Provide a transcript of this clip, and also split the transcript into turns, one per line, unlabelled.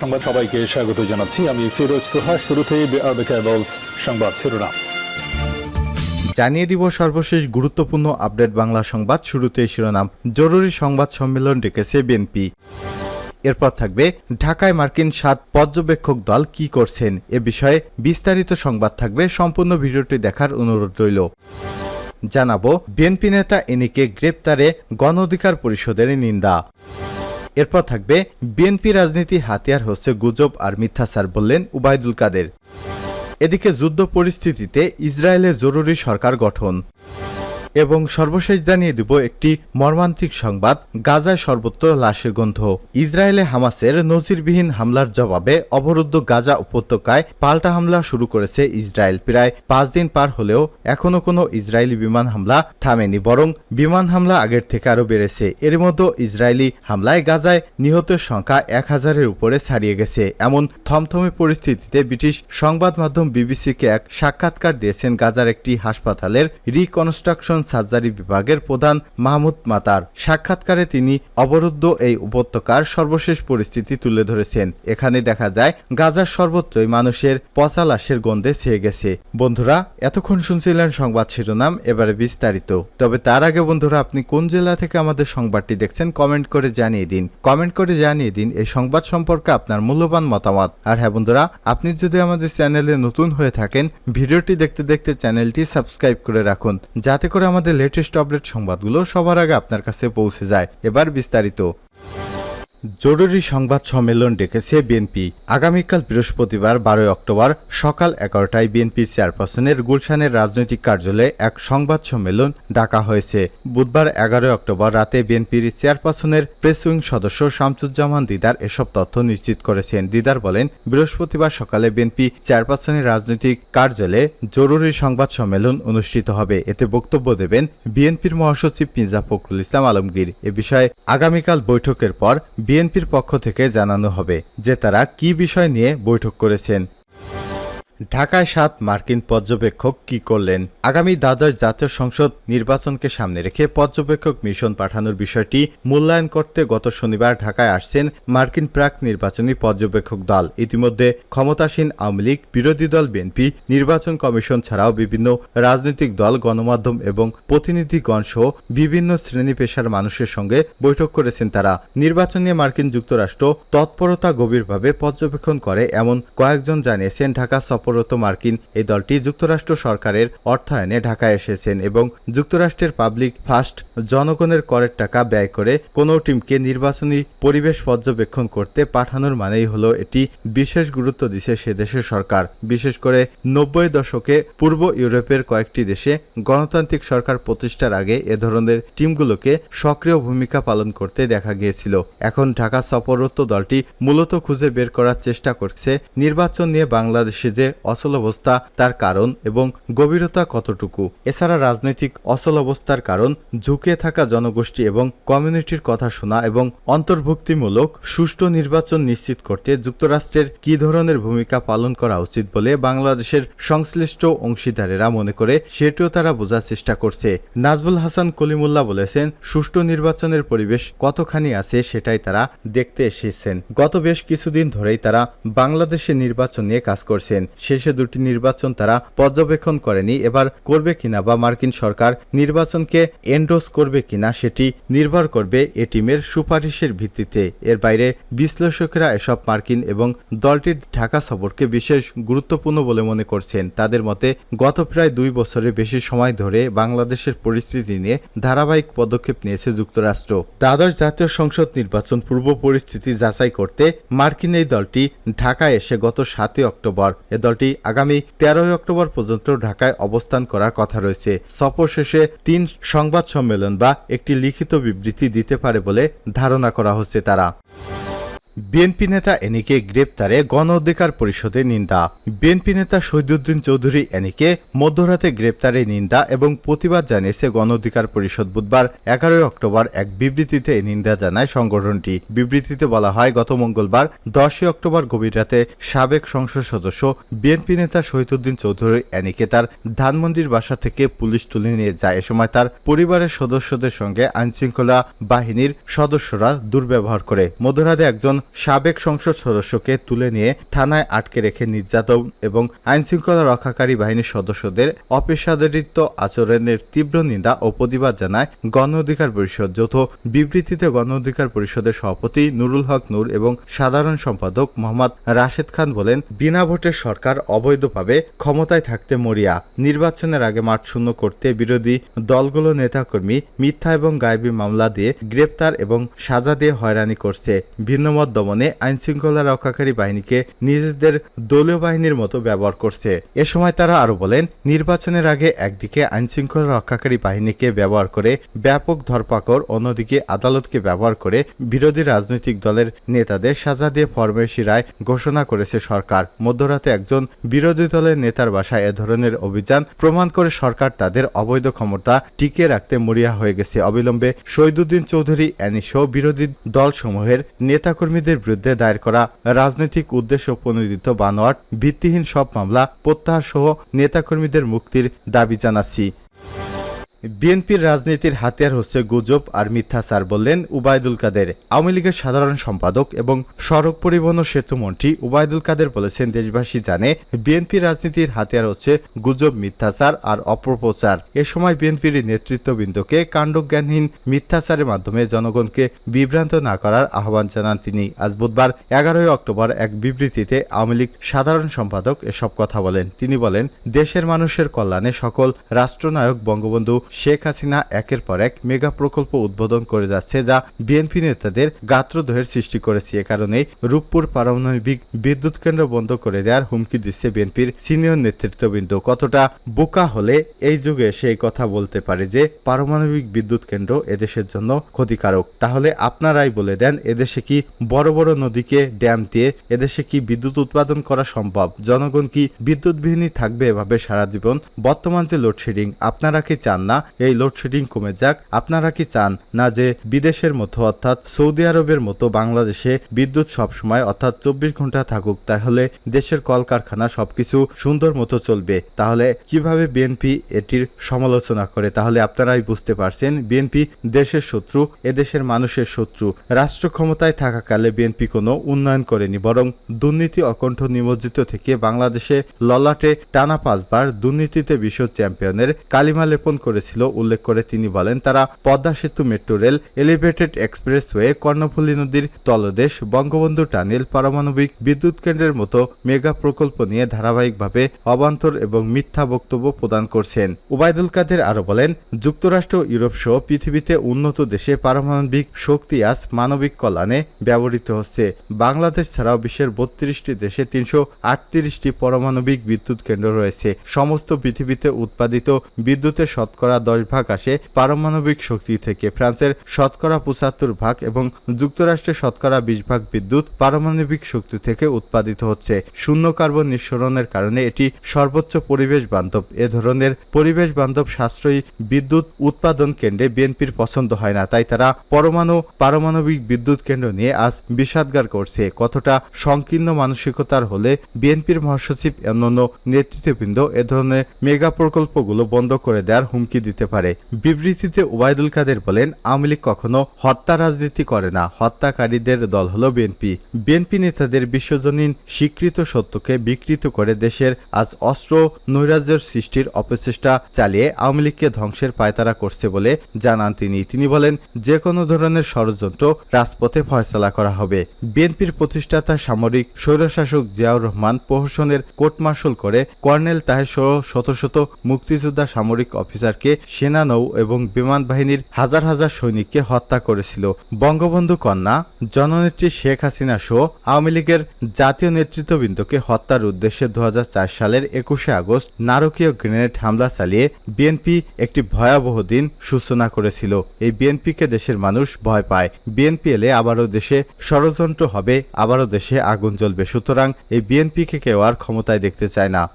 সংবাদ সবাইকে স্বাগত জানাচ্ছি। আমি ফিরোজ তোহা, শুরুতেই সংবাদ শিরোনাম।
জানিয়ে দিব সর্বশেষ গুরুত্বপূর্ণ আপডেট বাংলা সংবাদ শুরুতে শিরোনাম। জরুরি সংবাদ সম্মেলন ডেকেছে বিএনপি। এরপর থাকবে, ঢাকায় মার্কিন সাত পর্যবেক্ষক দল কি করছেন? এ বিষয়ে বিস্তারিত সংবাদ থাকবে। সম্পূর্ণ ভিডিওটি দেখার অনুরোধ রইল। জানাব, বিএনপি নেতা এনিকে গ্রেপ্তারে গণ অধিকার পরিষদের নিন্দা। এরপর থাকবে বিএনপি রাজনীতি হাতিয়ার হচ্ছে গুজব আর মিথ্যাচার বললেন উবায়দুল কাদের। এদিকে যুদ্ধ পরিস্থিতিতে ইসরায়েলের জরুরি সরকার গঠন। এবং সর্বশেষ জানিয়ে দিব একটি মর্মান্তিক সংবাদ, গাজায় সর্বত্র লাশের গন্ধ। ইসরায়েলে হামাসের নজিরবিহীন হামলার জবাবে অবরুদ্ধ গাজা উপত্যকায় পাল্টা হামলা শুরু করেছে ইসরায়েল। প্রায় পাঁচ দিন পার হলেও এখনও কোনো ইসরায়েলি বিমান হামলা থামেনি, বরং বিমান হামলা আগের থেকে আরও বেড়েছে। এর মধ্যে ইসরায়েলি হামলায় গাজায় নিহতের সংখ্যা এক হাজারের উপরে ছাড়িয়ে গেছে। এমন থমথমে পরিস্থিতিতে ব্রিটিশ সংবাদ মাধ্যম বিবিসিকে এক সাক্ষাৎকার দিয়েছেন গাজার একটি হাসপাতালের রিকনস্ট্রাকশন সার্জারি বিভাগের প্রধান মাহমুদ মাতার। সাক্ষাৎকারে তিনি অবরুদ্ধ এই উপত্যকার সর্বশেষ পরিস্থিতি তুলে ধরেছেন। এখানে দেখা যায়, গাজার সর্বত্রই মানুষের পচা লাশের গন্ধে ছেয়ে গেছে। বন্ধুরা, এতক্ষণ শুনছিলেন সংবাদ শিরোনাম, এবারে বিস্তারিত। তবে তার আগে বন্ধুরা, আপনি কোন জেলা থেকে আমাদের সংবাদটি দেখছেন, কমেন্ট করে জানিয়ে দিন। কমেন্ট করে জানিয়ে দিন এই সংবাদ সম্পর্কে আপনার মূল্যবান মতামত। আর হ্যাঁ বন্ধুরা, আপনি যদি আমাদের চ্যানেলে নতুন হয়ে থাকেন, ভিডিওটি দেখতে দেখতে চ্যানেলটি সাবস্ক্রাইব করে রাখুন। যাতে করে আমাদের লেটেস্ট আপডেট সংবাদগুলো সবার আগে আপনার কাছে পৌঁছে যায়। এবার বিস্তারিত। জরুরি সংবাদ সম্মেলন ডেকেছে বিএনপি। আগামীকাল বৃহস্পতিবার বারোই অক্টোবর সকাল এগারোটায় বিএনপি চেয়ারপারসনের গুলশানের রাজনৈতিক কার্যালয়ে এক সংবাদ সম্মেলন ডাকা হয়েছে। বুধবার এগারোই অক্টোবর রাতে বিএনপির চেয়ারপারসনের প্রেস উইং সদস্য শামসুজ্জামান দিদার এসব তথ্য নিশ্চিত করেছেন। দিদার বলেন, বৃহস্পতিবার সকালে বিএনপি চেয়ারপারসনের রাজনৈতিক কার্যালয়ে জরুরি সংবাদ সম্মেলন অনুষ্ঠিত হবে। এতে বক্তব্য দেবেন বিএনপির মহাসচিব মির্জা ফখরুল ইসলাম আলমগীর। এ বিষয়ে আগামীকাল বৈঠকের পর বিএনপির পক্ষ থেকে জানানো হবে যে তারা কি বিষয় নিয়ে বৈঠক করেছেন। ঢাকায় সাত মার্কিন পর্যবেক্ষক কি করলেন? আগামী দ্বাদশ জাতীয় সংসদ নির্বাচনকে সামনে রেখে পর্যবেক্ষক মিশন পাঠানোর বিষয়টি মূল্যায়ন করতে গত শনিবার ঢাকায় আসছেন মার্কিন প্রাক নির্বাচনী পর্যবেক্ষক দল। ইতিমধ্যে ক্ষমতাসীন আওয়ামী লীগ, বিরোধী দল বিএনপি, নির্বাচন কমিশন ছাড়াও বিভিন্ন রাজনৈতিক দল, গণমাধ্যম এবং প্রতিনিধিগণ সহ বিভিন্ন শ্রেণি পেশার মানুষের সঙ্গে বৈঠক করেছেন তারা। নির্বাচন নিয়ে মার্কিন যুক্তরাষ্ট্র তৎপরতা গভীরভাবে পর্যবেক্ষণ করে, এমন কয়েকজন জানিয়েছেন ঢাকা সফররত মার্কিন এই দলটি যুক্তরাষ্ট্র সরকারের অর্থায়নে ঢাকায় এসেছেন এবং যুক্তরাষ্ট্রের পাবলিক ফার্স্ট জনগণের করের টাকা ব্যয় করে কোনো টিমকে নির্বাচনী পরিবেশ পর্যবেক্ষণ করতে পাঠানোর মানেই হলো এটি বিশেষ গুরুত্ব দিছে সে দেশের সরকার। বিশেষ করে নব্বই দশকে পূর্ব ইউরোপের কয়েকটি দেশে গণতান্ত্রিক সরকার প্রতিষ্ঠার আগে এ ধরনের টিমগুলোকে সক্রিয় ভূমিকা পালন করতে দেখা গিয়েছিল। এখন ঢাকা সফররত দলটি মূলত খুঁজে বের করার চেষ্টা করছে নির্বাচন নিয়ে বাংলাদেশে যে অচল অবস্থা তার কারণ এবং গভীরতা কতটুকু। এছাড়া রাজনৈতিক অচল অবস্থার কারণ ঝুঁকে থাকা জনগোষ্ঠী এবং কমিউনিটির কথা শোনা এবং অন্তর্ভুক্তিমূলক সুষ্ঠু নির্বাচন নিশ্চিত করতে যুক্তরাষ্ট্রের কি ধরনের ভূমিকা পালন করা উচিত বলে বাংলাদেশের সংশ্লিষ্ট অংশীদারেরা মনে করে, সেটিও তারা বোঝার চেষ্টা করছে। নাজবুল হাসান কলিমুল্লাহ বলেছেন, সুষ্ঠু নির্বাচনের পরিবেশ কতখানি আছে সেটাই তারা দেখতে এসেছেন। গত বেশ কিছুদিন ধরেই তারা বাংলাদেশে নির্বাচন নিয়ে কাজ করছেন। শেষে দুটি নির্বাচন তারা পর্যবেক্ষণ করেনি। এবার করবে কিনা বা মার্কিন সরকার নির্বাচনকে এন্ডোস করবে কিনা সেটি নির্ভর করবে এ টিমের সুপারিশের ভিত্তিতে। এর বাইরে বিশ্লেষকেরা এসব মার্কিন এবং দলটির ঢাকা সফরকে বিশেষ গুরুত্বপূর্ণ বলে মনে করছেন। তাদের মতে, গত প্রায় দুই বছরের বেশি সময় ধরে বাংলাদেশের পরিস্থিতি নিয়ে ধারাবাহিক পদক্ষেপ নিয়েছে যুক্তরাষ্ট্র। দ্বাদশ জাতীয় সংসদ নির্বাচন পূর্ব পরিস্থিতি যাচাই করতে মার্কিন এই দলটি ঢাকায় এসে গত সাতই অক্টোবর এ দলটি আগামী তেরোই অক্টোবর পর্যন্ত ঢাকায় অবস্থান করার কথা রয়েছে। সফর শেষে তিন সংবাদ সম্মেলন বা একটি লিখিত বিবৃতি দিতে পারে বলে ধারণা করা হচ্ছে তারা। বিএনপি নেতা এনিকে গ্রেপ্তারে গণ অধিকার পরিষদে নিন্দা। বিএনপি নেতা শহীদুদ্দিন চৌধুরী এনিকে মধ্যরাতে গ্রেপ্তারে নিন্দা এবং প্রতিবাদ জানিয়েছে গণ অধিকার পরিষদ বুধবার এগারোই অক্টোবর এক বিবৃতিতে নিন্দা জানায় সংগঠনটি। বিবৃতিতে বলা হয়, গত মঙ্গলবার দশই অক্টোবর গভীর রাতে সাবেক সংসদ সদস্য বিএনপি নেতা শহীদুদ্দিন চৌধুরী এনিকে তার ধানমন্ডির বাসা থেকে পুলিশ তুলে নিয়ে যায়। এ সময় তার পরিবারের সদস্যদের সঙ্গে আইনশৃঙ্খলা বাহিনীর সদস্যরা দুর্ব্যবহার করে। মধ্যরাতে একজন সাবেক সংসদ সদস্যকে তুলে নিয়ে থানায় আটকে রেখে নির্যাতন এবং আইনশৃঙ্খলা রক্ষাকারী বাহিনীর সদস্যদের অপেশাদারিত্ব আচরণের তীব্র নিন্দা ও প্রতিবাদ জানায় গণ অধিকার পরিষদ যৌথ বিবৃতিতে গণ অধিকার পরিষদের সভাপতি নুরুল হক নূর এবং সাধারণ সম্পাদক মোহাম্মদ রাশেদ খান বলেন, বিনা ভোটের সরকার অবৈধভাবে ক্ষমতায় থাকতে মরিয়া, নির্বাচনের আগে মাঠ শূন্য করতে বিরোধী দলগুলো নেতাকর্মী মিথ্যা এবং গায়েবী মামলা দিয়ে গ্রেপ্তার এবং সাজা দিয়ে হয়রানি করছে, ভিন্নমত দমনে আইনশৃঙ্খলা রক্ষাকারী বাহিনীকে নিজেদের দলীয় বাহিনীর মতো ব্যবহার করছে। এ সময় তারা আরও বলেন, নির্বাচনের আগে একদিকে আইনশৃঙ্খলা রক্ষাকারী বাহিনীকে ব্যবহার করে ব্যাপক ধরপাকড়, অন্যদিকে আদালতকে ব্যবহার করে বিরোধী রাজনৈতিক দলের নেতাদের সাজা দিয়ে ফরমেশি রায় ঘোষণা করেছে সরকার। মধ্যরাতে একজন বিরোধী দলের নেতার বাসায় এ ধরনের অভিযান প্রমাণ করে সরকার তাদের অবৈধ ক্ষমতা টিকিয়ে রাখতে মরিয়া হয়ে গেছে। অবিলম্বে শহীদুদ্দিন চৌধুরী অ্যানিসহ বিরোধী দলসমূহের নেতাকর্মীদের বিরুদ্ধে দায়ের করা রাজনৈতিক উদ্দেশ্য প্রণোদিত বানোয়াট, ভিত্তিহীন সব মামলা, প্রত্যাহার সহ নেতাকর্মীদের মুক্তির দাবি জানাচ্ছি। বিএনপির রাজনীতির হাতিয়ার হচ্ছে গুজব আর মিথ্যাচার বললেন উবায়দুল কাদের। আওয়ামী লীগের সাধারণ সম্পাদক এবং সড়ক পরিবহন সেতু মন্ত্রী উবায়দুল কাদের বলেছেন, দেশবাসী জানে বিএনপি রাজনীতির হাতিয়ার হচ্ছে গুজব, মিথ্যাচার আর অপপ্রচার। এ সময় বিএনপির নেতৃত্ববৃন্দকে কাণ্ডজ্ঞানহীন মিথ্যাচারের মাধ্যমে জনগণকে বিভ্রান্ত না করার আহ্বান জানান তিনি। আজ বুধবার এগারোই অক্টোবর এক বিবৃতিতে আওয়ামী লীগ সাধারণ সম্পাদক এসব কথা বলেন। তিনি বলেন, দেশের মানুষের কল্যাণে সকল রাষ্ট্রনায়ক, বঙ্গবন্ধু শেখ হাসিনা একের পর এক মেগা প্রকল্প উদ্বোধন করে যাচ্ছে যা বিএনপি নেতাদের গাত্রদোহের সৃষ্টি করেছে। এ কারণেই রূপপুর পারমাণবিক বিদ্যুৎ কেন্দ্র বন্ধ করে দেওয়ার হুমকি দিচ্ছে বিএনপির সিনিয়র নেতৃত্ববৃন্দ। কতটা বোকা হলে এই যুগে সেই কথা বলতে পারে যে পারমাণবিক বিদ্যুৎ কেন্দ্র এদেশের জন্য ক্ষতিকারক। তাহলে আপনারাই বলে দেন, এদেশে কি বড় বড় নদীকে ড্যাম দিয়ে এদেশে কি বিদ্যুৎ উৎপাদন করা সম্ভব? জনগণ কি বিদ্যুৎবিহীনই থাকবে এভাবে সারা জীবন? বর্তমান যে লোডশেডিং, আপনারা কি চান না? এই লোডশেডিং কমে যাক। আপনারা কি চান না যে বিদেশের মতো, অর্থাৎ সৌদি আরবের মতো বাংলাদেশে বিদ্যুৎ সবসময়, অর্থাৎ চব্বিশ ঘণ্টা থাকুক, তাহলে দেশের কলকারখানা সবকিছু সুন্দর মতো চলবে। তাহলে কীভাবে বিএনপি এটির সমালোচনা করে? তাহলে আপনারাই বুঝতে পারছেন বিএনপি দেশের শত্রু, এদেশের মানুষের শত্রু। রাষ্ট্র ক্ষমতায় থাকাকালে বিএনপি কোনো উন্নয়ন করেনি, বরং দুর্নীতি অকণ্ঠ নিমজ্জিত থেকে বাংলাদেশে ললাটে টানা পাঁচবার দুর্নীতিতে বিশ্ব চ্যাম্পিয়নের কালিমা লেপন করেছিল উল্লেখ করে তিনি বলেন, তারা Padma Setu metro rail, elevated expressway, Karnaphuli নদীর তলদেশ, বঙ্গবন্ধু টানেল, পারমাণবিক বিদ্যুৎ কেন্দ্রের মতো মেগা প্রকল্প নিয়ে ধারাবাহিকভাবে অবান্তর এবং মিথ্যা বক্তব্য প্রদান করছেন। উবায়দুল কাদের আরও বলেন, যুক্তরাষ্ট্র, ইউরোপ সহ পৃথিবীতে উন্নত দেশে পারমাণবিক শক্তি আজ মানবিক কল্যাণে ব্যবহৃত হচ্ছে। বাংলাদেশ ছাড়াও বিশ্বের বত্রিশটি দেশে তিনশো আটত্রিশটি পারমাণবিক বিদ্যুৎ কেন্দ্র রয়েছে। সমস্ত পৃথিবীতে উৎপাদিত বিদ্যুতের শতকরা দশ ভাগ আসে পারমাণবিক শক্তি থেকে। ফ্রান্সের শতকরা পঁচাত্তর ভাগ এবং যুক্তরাষ্ট্রের শতকরা বিশ ভাগ বিদ্যুৎ পারমাণবিক শক্তি থেকে উৎপাদিত হচ্ছে। শূন্য কার্বন নিঃসরণের কারণে এটি সর্বোচ্চ পরিবেশ বান্ধব। এ ধরনের পরিবেশ বান্ধব সাশ্রয়ী বিদ্যুৎ উৎপাদন কেন্দ্রে বিএনপির পছন্দ হয় না, তাই তারা পরমাণু পারমাণবিক বিদ্যুৎ কেন্দ্র নিয়ে আজ বিষাদগার করছে। কতটা সংকীর্ণ মানসিকতার হলে বিএনপির মহাসচিব অন্যান্য নেতৃত্ববৃন্দ এ ধরনের মেগা প্রকল্পগুলো বন্ধ করে দেওয়ার হুমকি দিতে পারে। বিবৃতিতে ওবায়দুল কাদের বলেন, আওয়ামী লীগ কখনো হত্যা রাজনীতি করে না, হত্যাকারীদের দল হলো বিএনপি। বিএনপি নেতাদের বিশ্বজনীন স্বীকৃত সত্যকে বিকৃত করে দেশের আজ অস্ত্র নৈরাজ্যের সৃষ্টির অপচেষ্টা চালিয়ে আওয়ামী লীগকে ধ্বংসের পায়তারা করছে বলে জানান তিনি। তিনি বলেন যে কোনো ধরনের ষড়যন্ত্র রাজপথে ফয়সলা করা হবে। বিএনপির প্রতিষ্ঠাতা সামরিক স্বৈরশাসক জিয়াউর রহমান প্রহসনের কোর্ট মার্শাল করে কর্নেল তাহের সহ শত শত মুক্তিযোদ্ধা সামরিক অফিসারকে সেনা নৌ এবং বিমান বাহিনীর হাজার হাজার সৈনিককে হত্যা করেছিল। বঙ্গবন্ধু কন্যা, জননেত্রী শেখ হাসিনা সহ আওয়ামী লীগের জাতীয় নেতৃত্ববৃন্দকে হত্যার উদ্দেশ্যে দু হাজার চার সালের একুশে আগস্ট নারকীয় গ্রেনেড হামলা চালিয়ে বিএনপি একটি ভয়াবহ দিন সূচনা করেছিল। এই বিএনপিকে দেশের মানুষ ভয় পায়। বিএনপি এলে আবারও দেশে ষড়যন্ত্র হবে, আবারও দেশে আগুন জ্বলবে। সুতরাং এই বিএনপিকে কেউ আর ক্ষমতায় দেখতে চায় না।